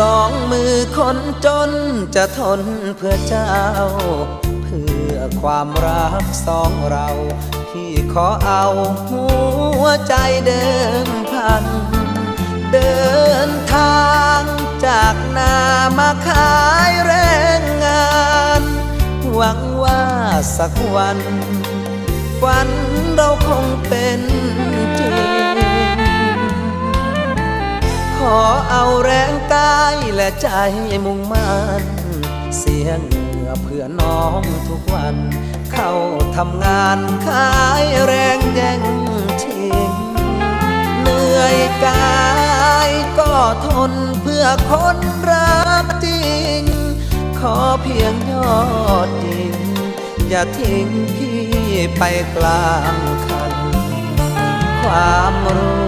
สองมือคนจนจะทนเพื่อเจ้า เพื่อความรักสองเรา พี่ขอเอาหัวใจเดิมพัน เดินทางจากนามาขายแรงงาน หวังว่าสักวันฝันเราคงเป็น เอาแรงกายและใจมุ่งมั่นเสียเหงื่อเพื่อน้องทุกวัน เข้าทำงานขายแรงแย่งชิงเหนื่อยกายก็ทนเพื่อคนรักจริง ขอเพียงยอดจริง อย่าทิ้งพี่ไปกลางคัน ความรู้